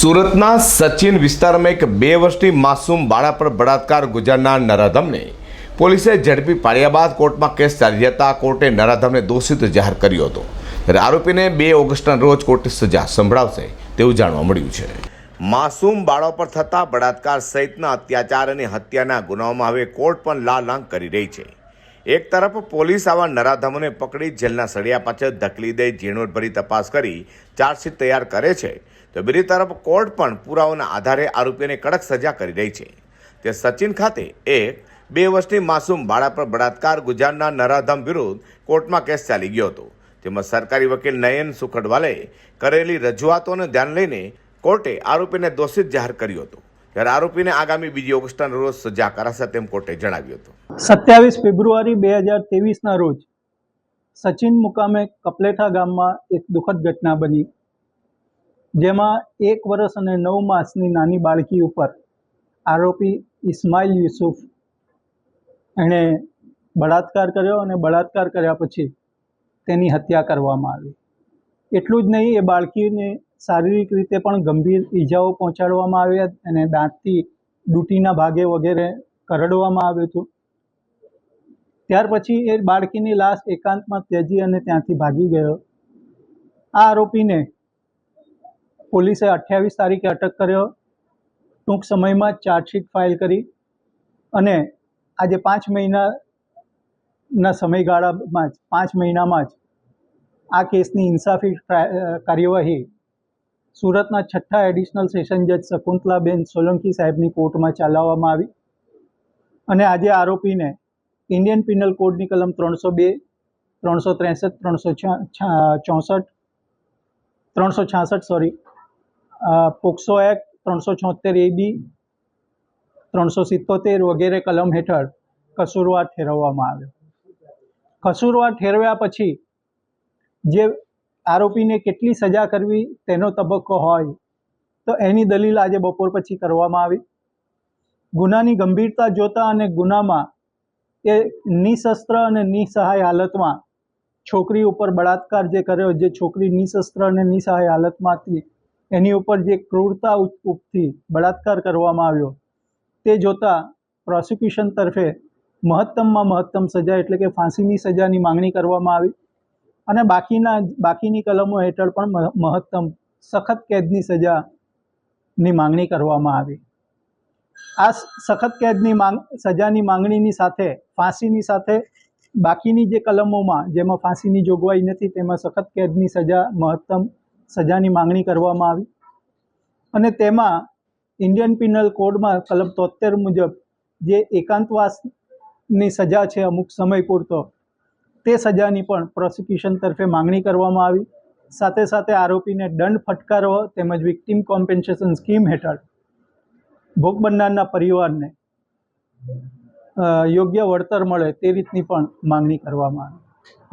સુરતના સચિન વિસ્તારમાં એક બે વર્ષની માસૂમ બાળા પર બળાત્કાર ગુજારનાર નરાધમને પોલીસે ઝડપી પાડ્યા બાદ કોર્ટમાં કેસ ચાલી જતા કોર્ટે નરાધમને દોષિત જાહેર કર્યો હતો. ત્યારે આરોપીને બે ઓગસ્ટના રોજ કોર્ટે સજા સંભળાવશે તેવું જાણવા મળ્યું છે. માસૂમ બાળો પર થતા બળાત્કાર સહિતના અત્યાચાર અને હત્યાના ગુનાઓમાં હવે કોર્ટ પણ લાલ કરી રહી છે. એક તરફ પોલીસ આવા નરાધમોને પકડી જેલના સળિયા પાછળ ધકલી દઈ ઝીણવટભરી તપાસ કરી ચાર્જશીટ તૈયાર કરે છે, તો બીજી તરફ કોર્ટ પણ પુરાવાના આધારે આરોપીને કડક સજા કરી રહી છે. તે સચિન ખાતે એક બે વર્ષની માસૂમ બાળા પર બળાત્કાર ગુજરાતના નરાધમ વિરુદ્ધ કોર્ટમાં કેસ ચાલી ગયો હતો. તેમાં સરકારી વકીલ નયન સુખડવાલે કરેલી રજૂઆતોને ધ્યાન લઈને કોર્ટે આરોપીને દોષિત જાહેર કર્યો હતો. ત્યારે આરોપીને આગામી બીજી ઓગસ્ટના રોજ સજા કરાશે તેમ કોર્ટે જણાવ્યું હતું. સત્યાવીસ ફેબ્રુઆરી બે હજાર ત્રેવીસના રોજ સચિન મુકામે કપલેઠા ગામમાં એક દુઃખદ ઘટના બની, જેમાં એક વર્ષ અને નવ માસની નાની બાળકી ઉપર આરોપી ઇસ્માઇલ યુસુફ એણે બળાત્કાર કર્યો અને બળાત્કાર કર્યા પછી તેની હત્યા કરવામાં આવી. એટલું જ નહીં, એ બાળકીને શારીરિક રીતે પણ ગંભીર ઈજાઓ પહોંચાડવામાં આવ્યા અને દાંતથી ડૂટીના ભાગે વગેરે કરડવામાં આવ્યું હતું. ત્યાર પછી એ બાળકીની લાશ એકાંતમાં ત્યજી અને ત્યાંથી ભાગી ગયો. આ આરોપીને પોલીસે અઠ્યાવીસ તારીખે અટક કર્યો. ટૂંક સમયમાં ચાર્જશીટ ફાઇલ કરી અને આજે પાંચ મહિનાના સમયગાળામાં જ, પાંચ મહિનામાં જ આ કેસની ઇન્સાફી કાર્યવાહી સુરતના છઠ્ઠા એડિશનલ સેશન જજ શકુંતલાબેન સોલંકી સાહેબની કોર્ટમાં ચલાવવામાં આવી. અને આજે આરોપીને ઇન્ડિયન પિનલ કોડની કલમ ત્રણસો બે, ત્રણસો ત્રેસઠ, ત્રણસો ચોસઠ, ત્રણસો છાસઠ સોરી પોક્સો એક્ટ ત્રણસો છોતેર એ બી ત્રણસો સિત્તોતેર વગેરે કલમ હેઠળ કસૂરવાર ઠેરવવામાં આવ્યો કસૂરવાર ઠેરવ્યા પછી જે આરોપીને કેટલી સજા કરવી તેનો તબક્કો હોય, તો એની દલીલ આજે બપોર પછી કરવામાં આવી. ગુનાની ગંભીરતા જોતા અને ગુનામાં એ નિશસ્ત્ર અને નિસહાય હાલતમાં છોકરી ઉપર બળાત્કાર જે કર્યો, જે છોકરી નિશસ્ત્ર અને નિસહાય હાલતમાં હતી એની ઉપર જે ક્રૂરતા ઉપથી બળાત્કાર કરવામાં આવ્યો, તે જોતા પ્રોસિક્યુશન તરફે મહત્તમમાં મહત્તમ સજા એટલે કે ફાંસીની સજાની માંગણી કરવામાં આવી અને બાકીના, બાકીની કલમો હેઠળ પણ મહ- મહત્તમ સખત કેદની સજાની માંગણી કરવામાં આવી. આ સખત કેદની માંગ, સજાની માંગણીની સાથે, ફાંસીની સાથે, બાકીની જે કલમોમાં, જેમાં ફાંસીની જોગવાઈ નથી, તેમાં સખત કેદની સજા, મહત્તમ સજાની માંગણી કરવામાં આવી. અને તેમાં ઇન્ડિયન પિનલ કોડમાં કલમ તોતેર મુજબ જે એકાંતવાસની સજા છે અમુક સમય પૂરતો, તે સજાની પણ પ્રોસિક્યુશન તરફે માંગણી કરવામાં આવી. સાથે સાથે આરોપીને દંડ ફટકારવો તેમજ વિક્ટિમ કોમ્પેન્સેશન સ્કીમ હેઠળ ભોગ બનનારના પરિવારને યોગ્ય વળતર મળે તે રીતની પણ માંગણી કરવામાં આવી.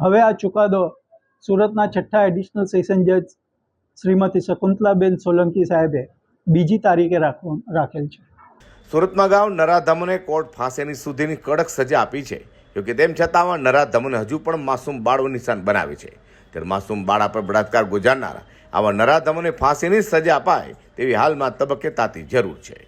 હવે આ ચુકાદો સુરતના છઠ્ઠા એડિશનલ સેશન જજ શ્રીમતી શકુંતલાબેન સોલંકી સાહેબે બીજી તારીખે રાખવા, રાખેલ છે. સુરતમાં ગામ નરાધમને કોર્ટ ફાંસીની સુધીની કડક સજા આપી છે. જોકે તેમ છતાં આવા નરાધમને હજુ પણ માસૂમ બાળો નિશાન બનાવે છે. ત્યારે માસૂમ બાળા પર બળાત્કાર ગુજારનારા આવા નરાધમને ફાંસીની સજા અપાય તેવી હાલમાં તબક્કે તાતી જરૂર છે.